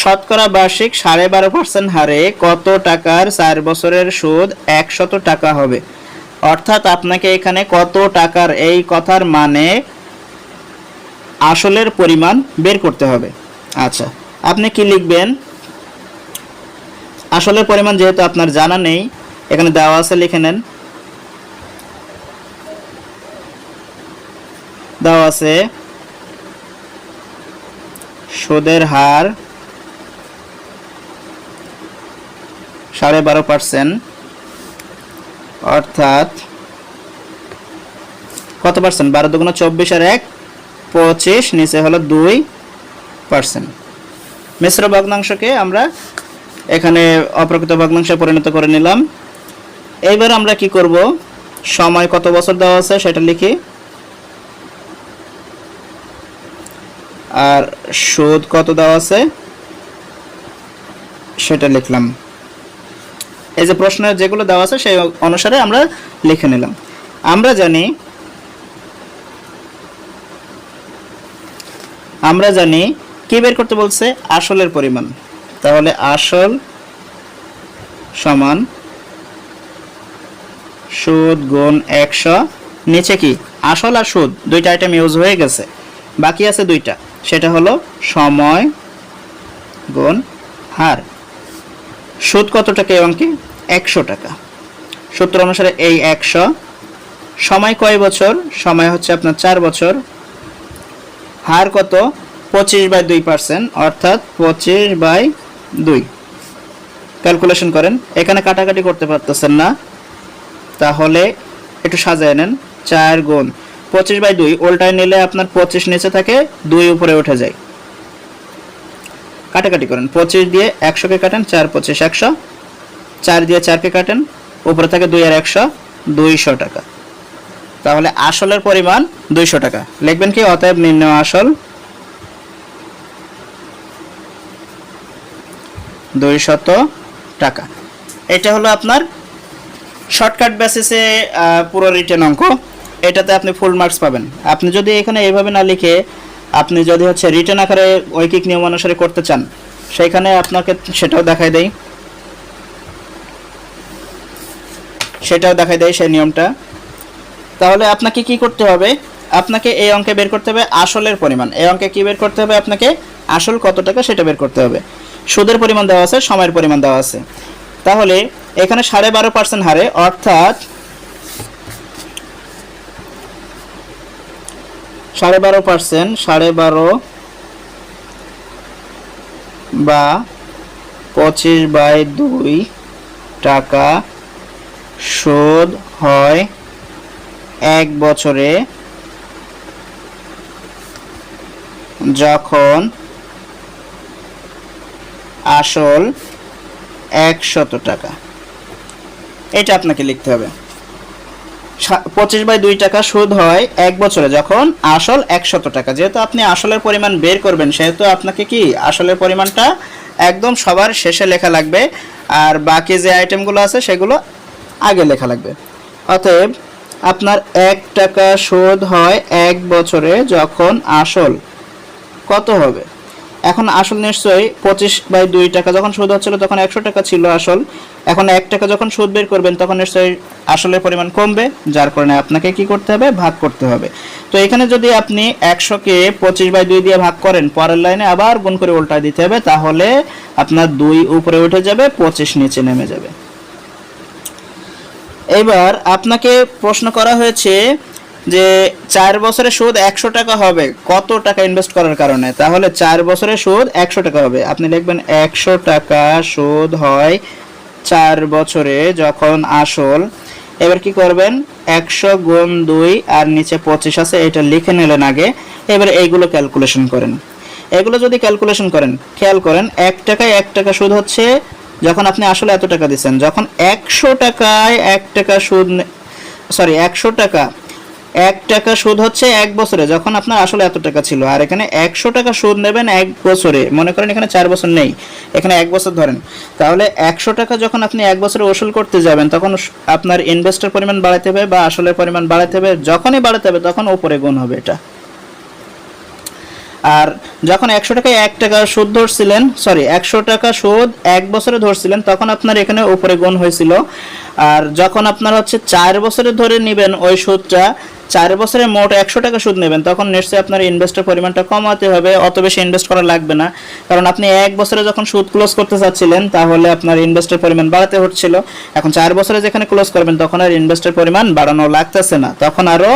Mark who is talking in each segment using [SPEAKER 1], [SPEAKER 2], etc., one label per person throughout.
[SPEAKER 1] শতকরা বার্ষিক সাড়ে বারো পার্সেন্ট হারে কত টাকার চার বছরের সুদ একশত টাকা হবে? অর্থাৎ আপনাকে এখানে কত টাকার এই কথার মানে আসলের পরিমাণ বের করতে হবে। আচ্ছা আপনি কি লিখবেন? আসলের পরিমাণ যেহেতু আপনার জানা নেই, এখানে দেওয়া আছে, লিখে নেন। দেওয়া আছে, সুদের হার সাড়ে বারো পার্সেন্ট। অর্থাৎ কত পার্সেন্ট? বারো দুগুণ চব্বিশ আর এক, পঁচিশ, নিচে হলো দুই পার্সেন্ট। মিশ্র ভগ্নাংশকে আমরা এখানে অপ্রকৃত ভগ্নাংশে পরিণত করে নিলাম। এইবার আমরা কি করব? সময় কত বছর দেওয়া আছে সেটা লিখি। আর সুদ কত দেওয়া আছে সেটা লিখলাম। এই যে প্রশ্নে যেগুলো দেওয়া আছে সেই অনুসারে আমরা লিখে নিলাম। আমরা জানি আমরা জানি কি বের করতে বলছে? আসলের পরিমাণ। তাহলে আসল সমান সুদ গুণ একশো। নিচে কি? আসল আর সুদ, দুইটা আইটেম ইউজ হয়ে গেছে। বাকি আছে দুইটা। সেটা হলো সময় গুণ হার। সুদ কত টাকা এই অঙ্কে একশো টাকা? সূত্র অনুসারে এই একশো সময় কয় বছর? সময় হচ্ছে আপনার চার বছর। হার কত? পঁচিশ বাই দুই পার্সেন্ট, অর্থাৎ পঁচিশ বাই দুই। ক্যালকুলেশন করেন। এখানে কাটাকাটি করতে পারতেছেন না। তাহলে একটু সাজায় নেন। চার গুণ পঁচিশ বাই দুই, উল্টায় নিলে আপনার পঁচিশ নিচে থাকে, দুই উপরে উঠে যায়। কাটাকাটি করেন। পঁচিশ দিয়ে একশোকে কাটেন, চার পঁচিশ একশো, চার দিয়ে চারকে কাটেন, উপরে থাকে দুই আর একশো, দুইশো টাকা। তাহলে আসলের পরিমাণ দুইশো টাকা। লিখবেন কি? অতএব নিম্ন আসল দুইশত টাকা। এটা হলো আপনার শর্টকাট বেসিসে পুরো রিটেন অঙ্ক। এটাতে আপনি ফুল মার্কস পাবেন। আপনি যদি এখানে এইভাবে না লিখে আপনি যদি হচ্ছে রিটার্ন আকারে ঐকিক নিয়ম অনুসারে করতে চান, সেইখানে আপনাকে সেটাও দেখাই দেই। সেটাও দেখাই দেয় সেই নিয়মটা। তাহলে আপনাকে কি করতে হবে? আপনাকে এই অঙ্কে বের করতে হবে আসলের পরিমাণ। এই অঙ্কে কি বের করতে হবে? আপনাকে আসল কত টাকা সেটা বের করতে হবে। সুদের পরিমাণ দেওয়া আছে, সময়ের পরিমাণ দেওয়া আছে। তাহলে এখানে সাড়ে বারো পার্সেন্ট হারে, অর্থাৎ সাড়ে বারো পার্সেন্ট, সাড়ে বারো বা পঁচিশ বাই দুই টাকা সুদ হয় এক বছরে যখন আসল একশত টাকা। এটা আপনাকে লিখতে হবে। পঁচিশ বাই দুই টাকা সুদ হয় এক বছরে যখন আসল একশত টাকা। যেহেতু আপনি আসলের পরিমাণ বের করবেন, সেহেতু আপনাকে কি আসলের পরিমাণটা একদম সবার শেষে লেখা লাগবে, আর বাকি যে আইটেমগুলো আছে সেগুলো আগে লেখা লাগবে। অতএব আপনার এক টাকা সুদ হয় এক বছরে যখন আসল কত হবে? এখন আসল নিশ্চয়ই পঁচিশ বাই দুই টাকা, যখন সুদ হচ্ছিল তখন একশো টাকা ছিল আসল। এখন এক টাকা যখন সুদ বের করবেন, তখন নিশ্চয়ই আসলের পরিমাণ কমবে, যার কারণে আপনাকে কি করতে হবে? ভাগ করতে হবে। তো এখানে যদি আপনি একশোকে পঁচিশ বাই দুই দিয়ে ভাগ করেন, পরের লাইনে আবার গুণ করে উল্টায় দিতে হবে, তাহলে আপনার দুই উপরে উঠে যাবে, পঁচিশ নিচে নেমে যাবে। এবার আপনাকে প্রশ্ন করা হয়েছে যে, চার বছরের সুদ একশো টাকা হবে, কত টাকা ইনভেস্ট করার কারণে? তাহলে চার বছরের সুদ একশো টাকা হবে। আপনি লিখবেন, একশো টাকা সুদ হয় চার বছরে যখন আসল, এবার কি করবেন? একশো গুণ দুই আর নিচে পঁচিশ আছে, এটা লিখে নিলেন আগে। এবার এইগুলো ক্যালকুলেশন করেন। এগুলো যদি ক্যালকুলেশন করেন, খেয়াল করেন, এক টাকায় এক টাকা সুদ হচ্ছে, যখন আপনি আসলে এত টাকা দিচ্ছেন, যখন একশো টাকায় এক টাকা সুদ সরি একশো টাকা এক টাকা সুদ হচ্ছে এক বছরে, যখন আপনার আসলে এত টাকা ছিল। আর এখানে একশো টাকা সুদ নেবেন এক বছরে। মনে করেন এখানে চার বছর নেই। এখানে এক বছর ধরেন। তাহলে একশো টাকা যখন আপনি এক বছরে ওসুল করতে যাবেন, তখন আপনার ইনভেস্টের পরিমাণ বাড়াতে হবে বা আসলের পরিমাণ বাড়াতে হবে। যখনই বাড়াতে হবে, তখন ওপরে গুণ হবে এটা। আর যখন একশো টাকায় এক টাকা সুদ ধরছিলেন সরি একশো টাকা সুদ এক বছরে ধরছিলেন, তখন আপনার এখানে উপরে গুণ হয়েছিল। আর যখন আপনার হচ্ছে চার বছরে ধরে নেবেন ওই সুদটা চার বছরে মোট একশো টাকা সুদ নেবেন, তখন নিশ্চয়ই আপনার ইনভেস্টের পরিমাণটা কমাতে হবে, অত বেশি ইনভেস্ট করা লাগবে না। কারণ আপনি এক বছরে যখন সুদ ক্লোজ করতে চাচ্ছিলেন, তাহলে আপনার ইনভেস্টের পরিমাণ বাড়াতে হচ্ছিল। এখন চার বছরে যেখানে ক্লোজ করবেন, তখন আর ইনভেস্টের পরিমাণ বাড়ানো লাগতেছে না। তখন আরও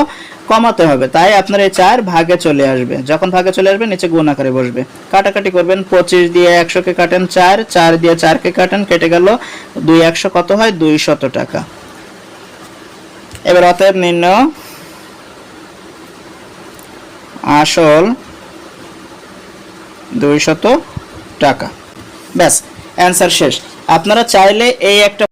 [SPEAKER 1] কমাতে হবে। তাই আপনার এই চার ভাগে চলে আসবে। যখন ভাগে চলে আসবে, নিচে গুণ আকারে বসবে। কাটাকাটি করবেন, পঁচিশ দিয়ে একশোকে কাটেন চার চার দিয়ে চারকে কাটেন, কেটে গেল দুই একশো কত হয়? দুই শত টাকা। এবার অতএব নির্ণয় আসল দুইশত টাকা। ব্যাস, অ্যান্সার শেষ। আপনারা চাইলে এই একটা